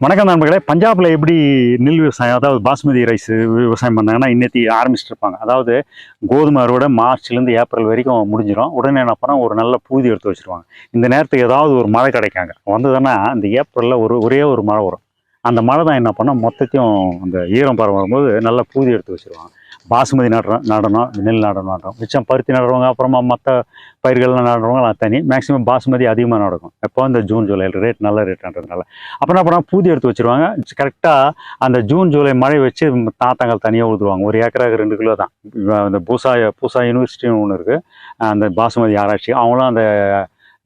வணக்கம் நண்பர்களே. பஞ்சாப்ல எப்படி நெல் விவசாயம் அதாவது பாஸ்மதி ரைஸ் விவசாயம் பண்ணாங்கன்னா இன்னைக்கு ஆரம்பிச்சிட்டு இருப்பாங்க அதாவது கோதுமை அறுவடை மார்ச்லேருந்து ஏப்ரல் வரைக்கும் முடிஞ்சிடும் உடனே என்ன பண்ணால் ஒரு நல்ல பூதி எடுத்து வச்சிருவாங்க. இந்த நேரத்துக்கு ஏதாவது ஒரு மழை கிடைக்காங்க. வந்ததுன்னா இந்த ஏப்ரலில் ஒரு ஒரே ஒரு மழை வரும். அந்த மழை தான் என்ன பண்ணால் மொத்தத்தையும் அந்த ஈரம் பரம் வரும்போது நல்ல பூதி எடுத்து வச்சிருவாங்க. பாசுமதி நடுறோம் நடணும் நெல் நடணும் நடுறோம் மிச்சம் பருத்தி நடுறவங்க அப்புறமா மற்ற பயிர்கள்லாம் நடுறவங்களாம் தனி. மேக்ஸிமம் பாசுமதி அதிகமாக நடக்கும். எப்போ? இந்த ஜூன் ஜூலையில் ரேட் நல்ல ரேட்ன்றதுனால அப்புறம் என்ன பூதி எடுத்து வச்சிருவாங்க. கரெக்டாக அந்த ஜூன் ஜூலை மழை வச்சு தாத்தாங்கள் தனியாக ஊற்றுவாங்க ஒரு ஏக்கராக்கு ரெண்டு கிலோ தான். அந்த பூசா பூசா யூனிவர்சிட்டின்னு ஒன்று இருக்குது அந்த பாசுமதி ஆராய்ச்சி. அவங்களும் அந்த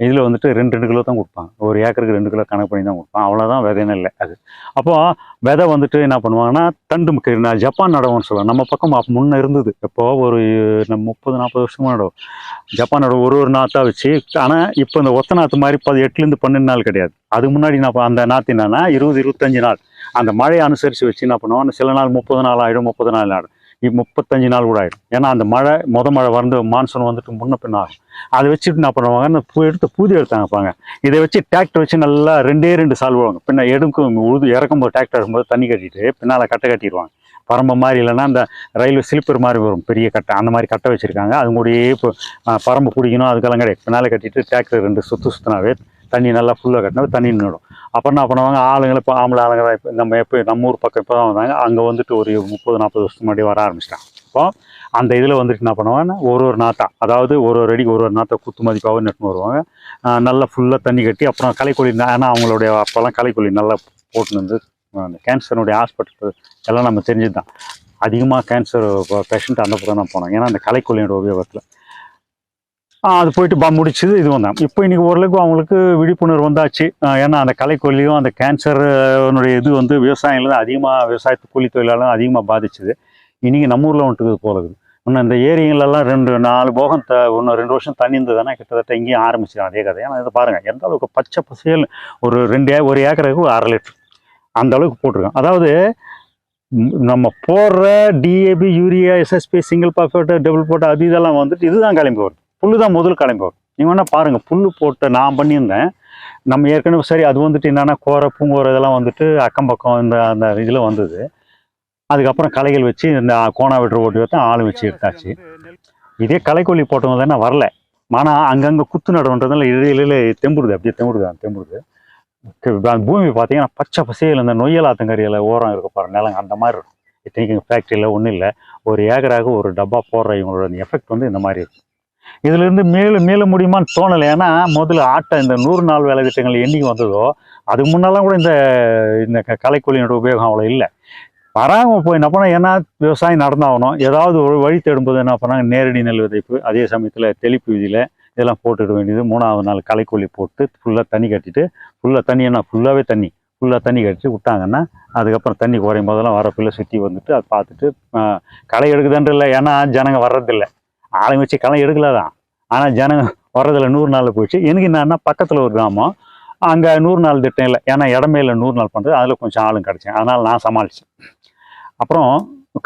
இதில் வந்துட்டு ரெண்டு ரெண்டு கிலோ தான் கொடுப்பாங்க. ஒரு ஏக்கருக்கு ரெண்டு கிலோ கணக்கு பண்ணி தான் கொடுப்பாங்க. அவ்வளோதான் விதைன்னு இல்லை அது. அப்போது விதை வந்துட்டு என்ன பண்ணுவாங்கன்னா தண்டு முக்கு நான் ஜப்பான் நடவுன்னு சொல்லுவாங்க. நம்ம பக்கம் முன்னே இருந்தது. இப்போ ஒரு நம்ம முப்பது நாற்பது வருஷமாக நடவு ஜப்பான் நடவு ஒரு ஒரு நாற்றாக வச்சு ஆனால் இப்போ இந்த ஒத்த நாற்று மாதிரி பது எட்டுலேருந்து பன்னெண்டு நாள் கிடையாது. அதுக்கு முன்னாடி நான் அந்த நாற்று என்னன்னா இருபது இருபத்தஞ்சு நாள். அந்த மழையை அனுசரித்து வச்சு என்ன பண்ணுவோம் சில நாள் முப்பது நாள் ஆகிடும் முப்பது நாள் ஆகிடும் முப்பத்தஞ்சு நாள் கூட ஆகிடும் ஏன்னா அந்த மழை மொத மழை வந்து மான்சூன் வந்துட்டு முன்ன பின்ன ஆகும் அதை வச்சுட்டு என்ன பண்ணுவாங்க? பூ எடுத்து பூதி எடுத்தாங்கப்பாங்க இதை வச்சு டிராக்டர் வச்சு நல்லா ரெண்டே ரெண்டு சால் விடுவாங்க. பின்ன எடுக்கும் உழுது இறக்கும்போது டிராக்டர் இருக்கும்போது தண்ணி கட்டிட்டு பின்னால் கட்டை கட்டிடுவாங்க. பரம்பு மாதிரி இல்லைன்னா அந்த ரயில்வே ஸ்லிப்பர் மாதிரி வரும். பெரிய கட்டை. அந்த மாதிரி கட்டை வச்சுருக்காங்க. அது கூடயே இப்போ பரம்பு பிடிக்கணும் அதுக்கெல்லாம் கிடையாது. பின்னால் கட்டிட்டு டிராக்டர் ரெண்டு சுற்று சுற்றினாவே தண்ணி நல்லா ஃபுல்லாக கட்டினா தண்ணி நின்றுடும் அப்புறம் என்ன பண்ணுவாங்க? ஆளுங்களை இப்போ ஆம்பளை ஆளுங்க தான் இப்போ நம்ம எப்போ நம்ம ஊர் பக்கம் இப்போ தான் வந்தாங்க. அங்கே வந்துட்டு ஒரு முப்பது நாற்பது வருஷத்துக்கு முன்னாடி வர ஆரம்பிச்சிட்டாங்க. இப்போ அந்த இதில் வந்துட்டு என்ன பண்ணுவாங்கன்னா ஒரு ஒரு நாத்தா அதாவது ஒரு ஒரு அடிக்கு ஒரு ஒரு நாத்தா குத்து மதிப்பாகவும் நட்டுன்னு வருவாங்க. நல்லா ஃபுல்லாக தண்ணி கட்டி அப்புறம் களைக்கொல்லி ஆனால் அவங்களுடைய அப்போல்லாம் களைக்கொல்லி நல்லா போட்டுன்னு வந்து அந்த கேன்சருடைய ஹாஸ்பிட்டல் எல்லாம் நம்ம தெரிஞ்சது தான் அதிகமாக கேன்சர் பேஷண்ட் அந்த பக்கம் தான் போனோம் ஏன்னா அந்த கலைக்கொல்லியோட உபயோகத்தில். அது போயிட்டு பா முடிச்சது இது வந்தேன். இப்போ இன்னைக்கு ஓரளவுக்கு அவங்களுக்கு விழிப்புணர்வு வந்தாச்சு. ஏன்னா அந்த கலைக்கொல்லியும் அந்த கேன்சருனுடைய இது வந்து விவசாயிகள் தான் அதிகமாக விவசாயத்து கூலி தொழிலாளரும் அதிகமாக பாதிச்சுது. இன்றைக்கி நம்ம ஊரில் வந்துட்டு போகிறது இன்னும் இந்த ஏரிங்களெல்லாம் ரெண்டு நாலு போகம் த ஒன்று ரெண்டு வருஷம் தண்ணி இருந்ததுன்னா கிட்டத்தட்ட இங்கேயும் ஆரம்பிச்சிடும் அதே கதை. ஏன்னா இதை பாருங்கள் எந்த அளவுக்கு பச்சை பசேல் ஒரு ரெண்டு ஏ ஒரு ஏக்கருக்கு ஒரு அரை லிட்டர் அந்த அளவுக்கு போட்டிருக்கோம் அதாவது நம்ம போடுற DAP urea SSP single phosphate double photo அது இதெல்லாம் வந்துட்டு இதுதான் கிளம்பி வருது. புல்லு தான் முதல் கிளம்பி நீங்கள் வேணால் பாருங்கள் புல்லு போட்டு நான் பண்ணியிருந்தேன். நம்ம ஏற்கனவே சரி அது வந்துட்டு என்னென்னா கோரை பூங்கோரை இதெல்லாம் வந்துட்டு அக்கம் பக்கம் இந்த அந்த இதில் வந்தது. அதுக்கப்புறம் களைகள் வச்சு இந்த கோணா வெட்டுற ஓட்டி வைத்தான் ஆள் வச்சு எடுத்தாச்சு. இதே கலைக்கொல்லி போட்டவங்க தானே வரல. ஆனால் அங்கங்கே குத்து நடுன்றதுனால இடையில தெம்புடுது அப்படியே தெம்புடுது அந்த தெம்புடுது. அந்த பூமி பார்த்தீங்கன்னா பச்சை பசையில் இந்த நொய்யல் ஆத்தங்கரியில் ஓரம் இருக்க பாரு நிலம் அந்த மாதிரி இருக்கும். இத்தனைக்கும் ஃபேக்ட்ரியில் ஒன்றும் இல்லை. ஒரு ஏக்கராக ஒரு டப்பா போடுற இவங்களோட எஃபெக்ட் வந்து இந்த மாதிரி இருக்கும் இதுலேருந்து மேலும் மேல முடியுமான்னு தோணலை. ஏன்னா முதல்ல ஆட்டம் இந்த நூறு நாள் வேலை திட்டங்கள் என்றைக்கு வந்ததோ அதுக்கு முன்னெல்லாம் கூட இந்த இந்த க- உபயோகம் அவ்வளோ இல்லை. வராமல் போய் என்ன பண்ணால் ஏன்னா விவசாயம் நடந்தாகணும். ஏதாவது ஒரு வழி தேடும்போது என்ன பண்ணாங்க? நேரடி நெல் விதைப்பு அதே சமயத்தில் தெளிப்பு விதியில் இதெல்லாம் போட்டுட வேண்டியது. மூணாவது நாள் களைக்கொல்லி போட்டு ஃபுல்லாக தண்ணி கட்டிட்டு ஃபுல்லாக தண்ணி என்ன ஃபுல்லாகவே தண்ணி ஃபுல்லாக தண்ணி கட்டிட்டு விட்டாங்கன்னா அதுக்கப்புறம் தண்ணி குறையும் போதெல்லாம் வரப்பில் சுற்றி வந்துட்டு அதை பார்த்துட்டு களை எடுக்குதுன்ற இல்லை ஏன்னா ஜனங்க வர்றதில்லை. ஆளுங்க வச்சு களை எடுக்கல தான் ஆனால் ஜனங்க வர்றதில் நூறு நாளில் போயிடுச்சு. எனக்கு என்னன்னா பக்கத்தில் ஒரு கிராமம். அங்கே நூறு நாள் திட்டம் இல்லை. ஏன்னா இடமே இல்லை நூறு நாள் பண்ணுறது அதில் கொஞ்சம் ஆளும் கிடச்சேன். அதனால் நான் சமாளித்தேன் அப்புறம்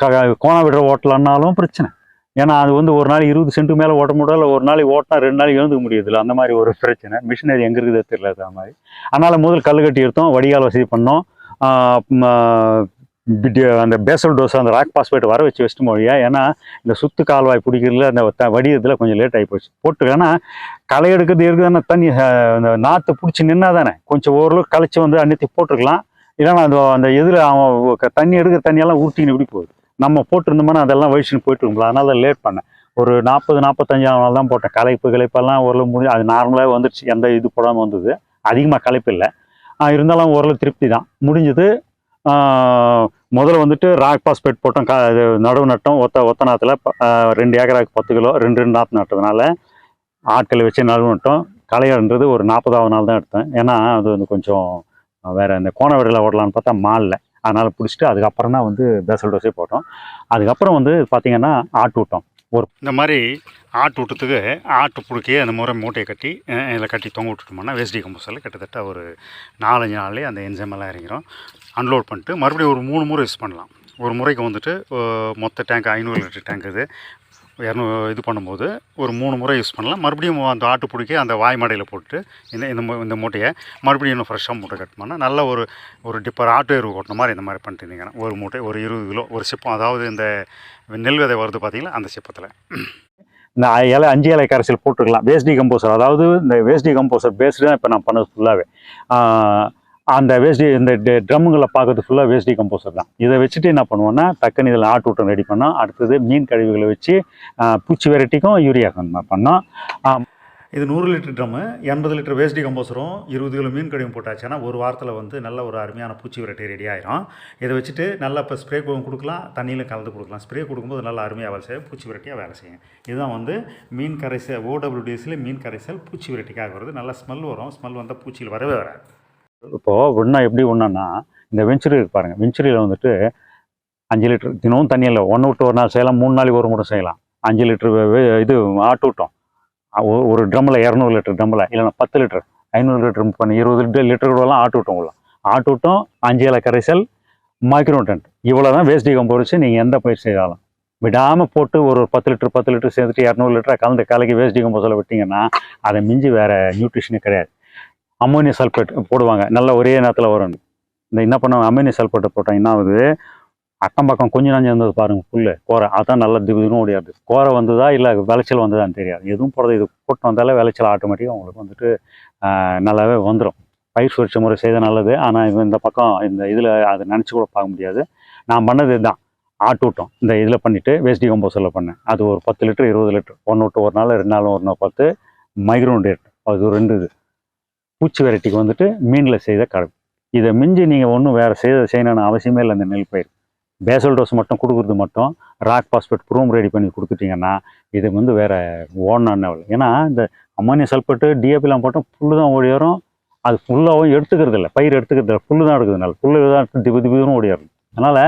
க கோணா விடுற ஓட்டலன்னாலும் பிரச்சனை. ஏன்னா அது வந்து ஒரு நாள் இருபது சென்ட்டு மேலே ஓட்ட முடியல ஒரு நாளைக்கு ஓட்டினா ரெண்டு நாளைக்கு எழுந்துக்க முடியுதுல்ல? அந்த மாதிரி ஒரு பிரச்சனை. மிஷினரி எங்கே இருக்குதோ தெரியல அது அந்த மாதிரி. அதனால் முதல் கல் கட்டி எடுத்தோம். வடிகால் வசதி பண்ணோம். அந்த பேசல் டோஸ் அந்த ராக் பாஸ்பேட் வர வச்சு வச்சுட்டு மொழியா ஏன்னா இந்த சுத்து கால்வாய் பிடிக்கிறதுல அந்த த- கொஞ்சம் லேட் ஆகி போச்சு. போட்டு ஏன்னா களை எடுக்கிறது இருக்குதுன்னா தண்ணி அந்த நாற்று பிடிச்சி நின்னா தானே கொஞ்சம் ஓரளவுக்கு களைச்சி வந்து அன்னித்தி போட்டிருக்கலாம். இல்லைன்னா அந்த அந்த எதில் அவன் தண்ணி எடுக்கிற தண்ணியெல்லாம் ஊட்டின்னு இப்படி போகுது. நம்ம போட்டிருந்தோம்னா அதெல்லாம் வயசுன்னு போயிட்டு இருக்கும்ல அதனால தான் லேட் பண்ணேன். ஒரு நாற்பது நாற்பத்தஞ்சாவது நாள் தான் போட்டேன். களைப்பு கிளைப்பெல்லாம் ஓரளவு முடிஞ்சு அது நார்மலாக வந்துடுச்சு எந்த இது போடாமல் வந்தது. அதிகமாக களைப்பு இல்லை. இருந்தாலும் ஓரளவு திருப்தி தான். முடிஞ்சது முதல்ல வந்துட்டு ராக் பாஸ்பேட் போட்டோம். க இது நடவு நட்டோம் ஒத்த ஒத்த நாற்றுல ரெண்டு ஏக்கராக்கு பத்து கிலோ ரெண்டு ரெண்டு நாற்று நட்டதுனால ஆட்களை வச்சு நடவு நட்டோம். களையன்றது ஒரு நாற்பதாவது நாள் தான் எடுத்தேன். ஏன்னா அது வந்து கொஞ்சம் வேறு இந்த கோண விடல ஓடலான்னு பார்த்தா மாலில். அதனால் பிடிச்சிட்டு அதுக்கப்புறம் தான் வந்து பேசல் டோஸே போட்டோம். அதுக்கப்புறம் வந்து பார்த்தீங்கன்னா ஆட்டு விட்டோம் ஒரு இந்த மாதிரி ஆட்டு விட்டத்துக்கு ஆட்டு புடுக்கி அந்த முறை மூட்டையை கட்டி இதில் கட்டி தொங்க விட்டுட்டோம்னா வேஸ்டி கம்போஸில் கிட்டத்தட்ட ஒரு நாலஞ்சு நாள்லேயே அந்த enzyme எல்லாம் அன்லோட் பண்ணிட்டு மறுபடியும் ஒரு மூணு முறை யூஸ் பண்ணலாம். ஒரு முறைக்கு வந்துட்டு மொத்த டேங்க் ஐநூறு லிட்டர் டேங்க் இது. இரநூ இது பண்ணும்போது ஒரு மூணு முறை யூஸ் பண்ணலாம். மறுபடியும் அந்த ஆட்டு பிடிக்க அந்த வாய் மடையில் போட்டு இந்த இந்த இந்த மூட்டையை மறுபடியும் இன்னும் ஃப்ரெஷ்ஷாக மூட்டை கட் பண்ணால் நல்ல ஒரு ஒரு டிப்பர் ஆட்டு எருவு கொட்டின மாதிரி இந்த மாதிரி பண்ணிட்டு இருந்தீங்கன்னா ஒரு மூட்டை ஒரு இருபது கிலோ ஒரு சிப்பம் அதாவது இந்த நெல் விதை வருது பார்த்தீங்களா? அந்த சிப்பத்தில். இந்த இலை அஞ்சு இலை கரைசல் போட்டுக்கலாம். வேஸ்டி கம்போசர் அதாவது இந்த வேஸ்டி கம்போசர் பேஸ்டு தான் இப்போ நான் பண்ணது ஃபுல்லாகவே அந்த வேஸ்டி இந்த ட்ரம்முங்களை பார்க்கறது ஃபுல்லாக வேஸ்டி கம்போசர் தான். இதை வச்சுட்டு என்ன பண்ணுவோன்னா டக்குன்னு இதில் ஆட்டு ஊட்டம் ரெடி பண்ணோம் அடுத்தது மீன் கழிவுகளை வச்சு பூச்சி வெரைட்டிக்கும் யூரியா பண்ணோம் இது நூறு லிட்டர் ட்ரம்மு எண்பது லிட்டர் வேஸ்டி கம்போசரும் இருபது கிலோ மீன் கழிவும் போட்டாச்சுன்னா ஒரு வாரத்தில் வந்து நல்ல ஒரு அருமையான பூச்சி வெரைட்டி ரெடி ஆயிரும். இதை வச்சுட்டு நல்லா இப்போ ஸ்ப்ரே கொடுக்கலாம் தண்ணியில் கலந்து கொடுக்கலாம். ஸ்ப்ரே கொடுக்கும்போது நல்லா அருமையாக வேலை செய்யும் பூச்சி வெரைட்டியாக வேலை செய்யும். இதுதான் வந்து மீன் கரைசல் ஓடபிள்யூடிஎஸ்ல மீன் கரைசல் பூச்சி வெரைட்டிக்காக வருது. நல்லா ஸ்மெல் வரும். ஸ்மெல் வந்தால் பூச்சியில் வரவே வராது. இப்போது ஒன்றா எப்படி ஒன்றுன்னா இந்த வெஞ்சுரி இருக்கு பாருங்கள் வெஞ்சுரியில் வந்துட்டு அஞ்சு லிட்டர் தினமும் தண்ணி இல்லை. ஒன்று விட்டு ஒரு நாள் செய்யலாம் மூணு நாளைக்கு ஒரு முறை செய்யலாம். அஞ்சு லிட்டர் இது ஆட்டு ஒ- ஒரு ட்ரம்மில் இரநூறு லிட்டர் ட்ரம்மில் இல்லைன்னா பத்து லிட்டர் ஐநூறு லிட்டர் பண்ணி இருபது லிட்டர் லிட்டர் கூடலாம் ஆட்டூட்டம் உள்ள ஆட்டூட்டம் அஞ்சு இலை கரைசல் மைக்ரோடென்ட் இவ்வளோ தான் வேஸ்ட் கம்போரிச்சு நீங்கள் எந்த பயிர் செய்தாலும். விடாமல் போட்டு ஒரு பத்து லிட்டர் பத்து லிட்டர் சேர்த்துட்டு இரநூறு லிட்டரை கலந்து கலக்கி வேஸ்ட் கம்போசில் விட்டிங்கன்னா அதை மிஞ்சி வேறு நியூட்ரிஷனே கிடையாது. அம்மோனியம் சல்ஃபேட் போடுவாங்க. நல்ல ஒரே நேரத்தில் வரும். இந்த என்ன பண்ணுவாங்க? அம்மோனியம் சல்ஃபேட்டை போட்டால் என்ன ஆகுது அக்கம் பக்கம் கொஞ்சம் நஞ்சு இருந்தது பாருங்கள் புல்லு கோரை. அதான் நல்லா திபுதினும் ஓடியாது கோரை வந்ததா? இல்லை விளைச்சல் வந்ததான்னு தெரியாது. எதுவும் போடுறது இது போட்டு வந்தாலே விளைச்சல் ஆட்டோமேட்டிக்காக உங்களுக்கு வந்துட்டு நல்லாவே வந்துடும் பயிர் சுழற்சி முறை செய்த நல்லது. ஆனால் இந்த பக்கம் இந்த இதில் அதை நினச்சி கூட பார்க்க முடியாது. நான் பண்ணது இதுதான். ஆட்டூட்டம். இந்த இதில் பண்ணிவிட்டு வேஸ்டி கம்போஸரில் பண்ணேன். அது ஒரு பத்து லிட்டர் இருபது லிட்டர். ஒன்று விட்டு ஒரு நாள் ரெண்டு நாள் ஒரு நாள் பத்து மைக்ரோன் டேட் அது ரெண்டு இது. பூச்சி வெரைட்டிக்கு வந்துட்டு மீனில் செய்த கலவை இதை மிஞ்சி நீங்கள் ஒன்றும் வேறு செய்ய செய்யணும்னு அவசியமே இல்லை அந்த நெல் பயிர். பேசல் டோஸ் மட்டும் கொடுக்குறது மட்டும் ராக் பாஸ்பேட் ப்ரூம் ரெடி பண்ணி கொடுத்துட்டிங்கன்னா இது வந்து வேறு ஓடணும் ஏன்னா இந்த அம்மோனியம் சல்பேட்டு டிஏபிலாம் போட்டால் புல்லு தான் ஓடி வரும் அது ஃபுல்லாகவும் எடுத்துக்கிறது இல்லை. பயிர் எடுத்துக்கிறது இல்லை. புல்லு தான் எடுக்குதுனால புல்லு தான் திபு திபுன்னு ஓடி வரும் அதனால்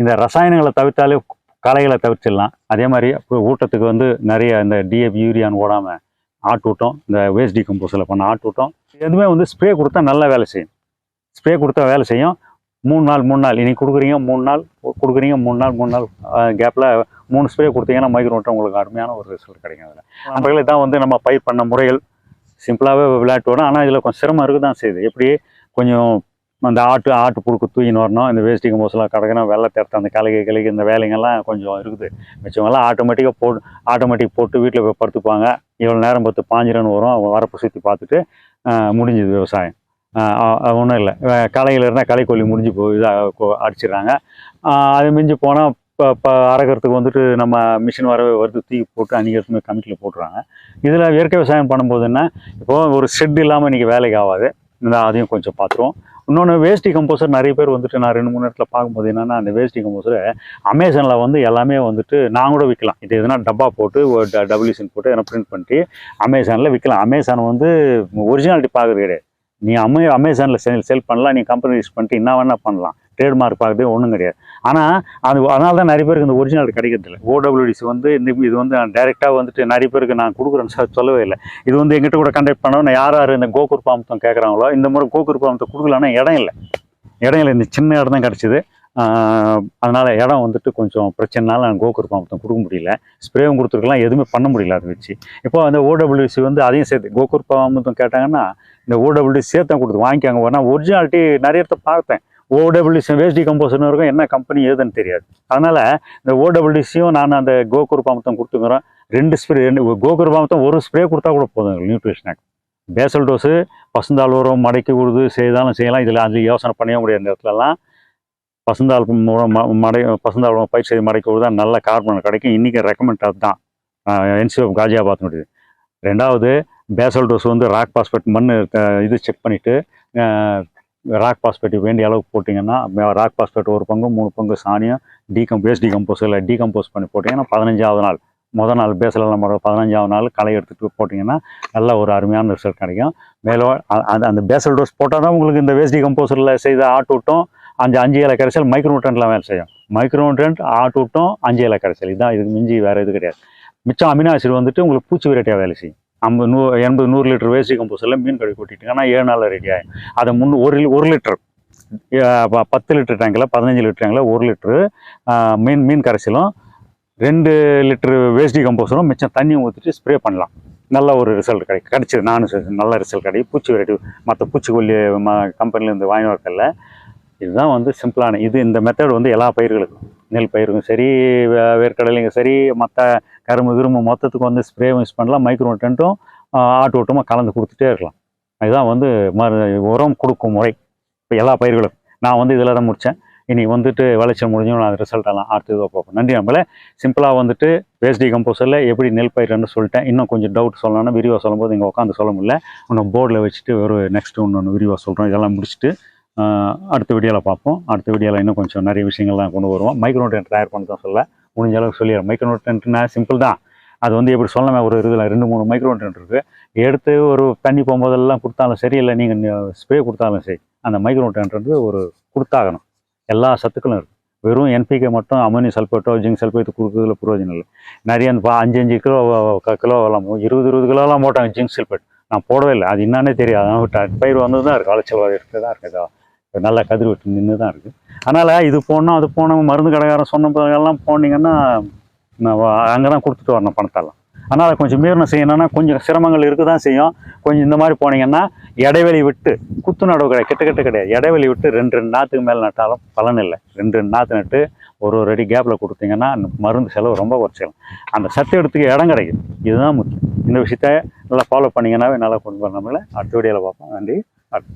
இந்த ரசாயனங்களை தவிர்த்தாலே களைகளை தவிர்த்திடலாம். அதே மாதிரி இப்போ ஊட்டத்துக்கு வந்து நிறைய இந்த டிஏபி யூரியான்னு ஓடாமல் ஆட்டு ஊட்டம் இந்த வேஸ்ட் டிகம்போஸில் பண்ண ஆட்டூட்டம் எதுவுமே வந்து ஸ்ப்ரே கொடுத்தா நல்லா வேலை செய்யும். ஸ்ப்ரே கொடுத்தா வேலை செய்யும். மூணு நாள் மூணு நாள். இன்னைக்கு கொடுக்குறீங்க மூணு நாள். கொடுக்குறீங்க மூணு நாள் மூணு நாள். கேப்பில் மூணு ஸ்ப்ரே கொடுத்தீங்கன்னா மைக்ரோட்டம் உங்களுக்கு அருமையான ஒரு ரிசல்ட் கிடைக்கும் அதில். நண்பர்களே தான் வந்து நம்ம பயிர் பண்ண முறைகள். சிம்பிளாகவே விளையாட்டு வரும். ஆனால் இதில் கொஞ்சம் சிரமம் இருக்க தான் செய்யுது. எப்படி? கொஞ்சம் அந்த ஆட்டு ஆட்டு புழுக்கு தூக்கின்னு வரணும் இந்த வேஸ்டிங் போஸ்லாம் கிடக்கணும் வெள்ளை தேர்த்து அந்த கலைக்கு கிளைக்கு இந்த வேலைங்கெல்லாம் கொஞ்சம் இருக்குது. மிச்சமெல்லாம் ஆட்டோமேட்டிக்காக போட்டு ஆட்டோமேட்டிக் போட்டு வீட்டில் போய் படுத்துப்பாங்க இவ்வளோ நேரம் பத்து பாஞ்சிரன்னு வரும். அவங்க வரப்பு சுற்றி பார்த்துட்டு முடிஞ்சுது விவசாயம். ஒன்றும் இல்லை. களையில் இருந்தால் களைக்கொல்லி முடிஞ்சு போய் இதாக அடிச்சிடுறாங்க. அது மிஞ்சி போனால் இப்போ இப்போ அரைக்கிறதுக்கு வந்துட்டு நம்ம மிஷின் வரவே வருது தூக்கி போட்டு அன்றைக்கி கமிட்டியில் போட்டுறாங்க. இதில் இயற்கை விவசாயம் பண்ணும்போதுன்னா இப்போது இப்போ ஒரு ஷெட் இல்லாமல் இன்றைக்கி வேலைக்கு ஆகாது. இந்த அதையும் கொஞ்சம் பார்த்துருவோம் இன்னொன்று வேஸ்டி கம்போசர் நிறைய பேர் வந்துட்டு நான் ரெண்டு மூணு இடத்துல பார்க்கும்போது என்னென்னா அந்த வேஸ்டி கம்போசர் அமேசானில் வந்து எல்லாமே வந்துட்டு நான் கூட விற்கலாம் இது எதுனா டப்பா போட்டு ஒரு டபிள்யூசின் போட்டு எதனா பிரிண்ட் பண்ணிட்டு அமேசானில் விற்கலாம் அமேசான் வந்து ஒரிஜினாலிட்டி பார்க்குறது கிடையாது. நீ அமே அமேசானில் செல் செல் பண்ணலாம். நீ கம்பெனி யூஸ் பண்ணிட்டு என்ன வேணால் பண்ணலாம். ட்ரேட்மார்க் பார்க்குறது ஒன்றும் கிடையாது. ஆனால் அது அதனால தான் நிறைய பேருக்கு இந்த ஒரிஜினல் கிடைக்கிறதில்ல. ஓடபிள்யூடிசி வந்து இந்த இது வந்து நான் டைரெக்டாக வந்துட்டு நிறைய பேருக்கு நான் கொடுக்குறேன்னு சொ- சொல்லவே இல்லை. இது வந்து எங்கிட்ட கூட கண்டக்ட் பண்ணோம் யார் யார் இந்த கோகுர் பாம்பத்தம் கேட்குறாங்களோ இந்த முறை கோகுர் பாம்பத்தை கொடுக்கலன்னா இடம் இல்லை. இடம் இல்லை. இந்த சின்ன இடம் தான் கிடச்சிது. அதனால் இடம் வந்துட்டு கொஞ்சம் பிரச்சனைனால நான் கோகுர் பாம்பத்தம் கொடுக்க முடியல. ஸ்ப்ரேவும் கொடுத்துருக்கலாம். எதுவுமே பண்ண முடியல அதை வச்சு. இப்போ அந்த ஓடபிள்யூசி வந்து அதையும் சேர்த்து கோகுர் பாம்பத்தம் கேட்டாங்கன்னா இந்த ஓடபிள்யூ சேர்த்து கொடுத்து வாங்கிக்காங்க. வேணா ஒரிஜினாலிட்டி நிறைய இடத்த பார்த்தேன். ஓடபிள்யூசி வேஸ்ட் டிகம்போசர்னு இருக்கும். என்ன கம்பெனி ஏதுன்னு தெரியாது. அதனால் இந்த ஓடபிள்யூசியும் நான் அந்த கோகுர் பாமத்தம் கொடுத்துக்கிறோம் ரெண்டு ஸ்ப்ரே ரெண்டு கோகுர் பாமத்தம் ஒரு ஸ்ப்ரே கொடுத்தா கூட போதும். நியூட்ரிஷனாக பேசல் டோஸு பசுந்தாள் உரம் மடக்கி கொடுத்து செய்தாலும் செய்யலாம். இதில் அது யோசனை பண்ணவே முடியாத நேரத்துலலாம் இடத்துலலாம் பசுந்தாள் மூலம் மடை பசுந்தாள் உரம் பயிர் செய்து மடக்கி கொடுத்தா நல்ல கார்பன் கிடைக்கும். இன்றைக்கி ரெக்கமெண்ட் அதுதான். என்சிஓ காஜியாபாத்னுடைய ரெண்டாவது பேசல் டோஸ் வந்து ராக் பாஸ்பேட் மண் இது செக் பண்ணிவிட்டு ராக் பாஸ்பேட் வேண்டிய அளவுக்கு போட்டிங்கன்னா ராக் பாஸ்பேட் ஒரு பங்கு மூணு பங்கு சாணியம் டீகம் வேஸ்ட் டீகம்போஸ் இல்லை டீகம்போஸ் பண்ணி போட்டிங்கன்னா பதினஞ்சாவது நாள். முதல் நாள் பேசல் நம்ம பதினஞ்சாவது நாள் களை எடுத்துகிட்டு போட்டிங்கன்னா நல்ல ஒரு அருமையான ரிசல்ட் கிடைக்கும். மேலும் அந்த அந்த பேசல் டோஸ் போட்டால் தான் உங்களுக்கு இந்த வேஸ்ட் கம்போசரில் செய்த ஆட்டூட்டம் அஞ்சு அஞ்சு இலை கரைசல் மைக்ரோட்ரெண்ட்லாம் வேலை செய்யும். மைக்ரோட்ரெண்ட் ஆட்டூட்டம் அஞ்சு இலை கரைசல். இதுதான் இதுக்கு மிஞ்சி வேறு இது கிடையாது. மிச்சம் அமினோ ஆசிட் வந்துட்டு உங்களுக்கு பூச்சி வெரைட்டியாக வேலை செய்யும். ஐம்பது நூ எண்பது நூறு லிட்டர் வேஸ்டி கம்போஸில் மீன் கழுவி கொட்டிட்டிங்கன்னா ஏழு நாளில் ரெடி ஆகும் அதை முன்னு ஒரு ஒரு லிட்டர். பத்து லிட்டர் டேங்கில் பதினஞ்சு லிட்டர் டேங்கில் ஒரு லிட்டரு மீன் மீன் கரைசலும் ரெண்டு லிட்டரு வேஸ்டி கம்போஸரும் மிச்சம் தண்ணியும் ஊற்றிட்டு ஸ்ப்ரே பண்ணலாம். நல்ல ஒரு ரிசல்ட் கிடைக்கும் கிடச்சிது. நானும் நல்ல ரிசல்ட் கிடைக்கும் பூச்சி வெரைட்டி மற்ற பூச்சிக்கொல்லி ம கம்பெனிலேருந்து வாங்கி வரக்கல்ல இதுதான் வந்து சிம்பிளான இது இந்த மெத்தட் வந்து எல்லா பயிர்களுக்கும் நெல் பயிருக்கும். சரி வே- வேர்க்கடலைங்க சரி மற்ற கரும்பு கிரும்பு மொத்தத்துக்கு வந்து ஸ்ப்ரேவும் யூஸ் பண்ணலாம். மைக்ரோ டென்ட்டும் ஆட்டு ஓட்டமாக கலந்து கொடுத்துட்டே இருக்கலாம். இதுதான் வந்து மரு உரம் கொடுக்கும் முறை. இப்போ எல்லா பயிர்களும் நான் வந்து இதில் தான் முடித்தேன் இனி வந்துட்டு விளைச்சல் முடிஞ்சும் நான் ரிசல்ட் எல்லாம் அடுத்து இதாக பார்ப்போம். நன்றி நம்மளே சிம்பிளாக வந்துட்டு வேஸ்டி கம்போஸரில் எப்படி நெல் பயிர்னு சொல்லிட்டேன். இன்னும் கொஞ்சம் டவுட் சொல்லணும்னா விரிவாக சொல்லும்போது இங்கே உட்காந்து சொல்ல முடியல. இன்னும் போர்டில் வச்சுட்டு ஒரு நெக்ஸ்ட் ஒன்று ஒன்று விரிவாக சொல்கிறோம் இதெல்லாம் முடிச்சுட்டு அடுத்த வீடியோவில் பார்ப்போம். அடுத்த வீடியோவில் இன்னும் கொஞ்சம் நிறைய விஷயங்கள்லாம் கொண்டு வருவோம். மைக்ரோ டென்ட் தயார் பண்ண சொல்ல. முடிஞ்ச அளவுக்கு சொல்லிடுறோம் மைக்ரோ டென்ட்னா சிம்பிள் தான். அது வந்து எப்படி சொல்லணும் ஒரு இதில் ரெண்டு மூணு மைக்ரோ டென்ட் இருக்குது எடுத்து ஒரு தண்ணி போகும்போதெல்லாம் கொடுத்தாலும் சரி இல்லை நீங்கள் ஸ்ப்ரே கொடுத்தாலும் சரி அந்த மைக்ரோ டென்ட் வந்து ஒரு கொடுத்தாகணும். எல்லா சத்துக்களும் இருக்குது வெறும் என்பிகே மட்டும் அமோனியம் சல்பேட்டோ ஜிங்க் சல்பேட் கொடுக்குறதுல பிரயோஜனம் இல்லை. நிறைய அந்த பா- அஞ்சு அஞ்சு கிலோ க- கிலோ எல்லாம் இருபது இருபது கிலோலாம் போட்டாங்க ஜிங்க் சல்பேட் நான் போடவே இல்லை. அது என்னன்னே தெரியாது. பயிர் வந்து தான் இருக்குது அலைச்சல் இருக்குது தான் இருக்குது நல்லா கதிர் விட்டு நின்று தான் இருக்குது அதனால் இது போனோம் அது போனோம் மருந்து கடைக்காரன் சொன்ன பிறகெல்லாம் போனீங்கன்னா அங்கே தான் கொடுத்துட்டு வரணும் பணத்தெல்லாம். அதனால் கொஞ்சம் மீறின செய்யணும்னா கொஞ்சம் சிரமங்கள் இருக்க தான் செய்யும். கொஞ்சம் இந்த மாதிரி போனீங்கன்னா இடைவெளி விட்டு குத்து நடவு கிடையாது கிட்ட கிட்ட கிடையாது. இடைவெளி விட்டு ரெண்டு ரெண்டு நாற்றுக்கு மேலே நட்டாலும் பலன் இல்லை. ரெண்டு ரெண்டு நாற்று நட்டு ஒரு ஒரு அடி கேப்பில் கொடுத்தீங்கன்னா மருந்து செலவு ரொம்ப குறைச்சிக்கலாம் அந்த சத்து எடுத்துக்க இடம் கிடைக்கும். இதுதான் முக்கியம். இந்த விஷயத்த நல்லா ஃபாலோ பண்ணிங்கன்னாவே நல்லா கொண்டு வரணும்ல அடுத்த வீடியோவில் பார்ப்போம். நன்றி. அடுத்து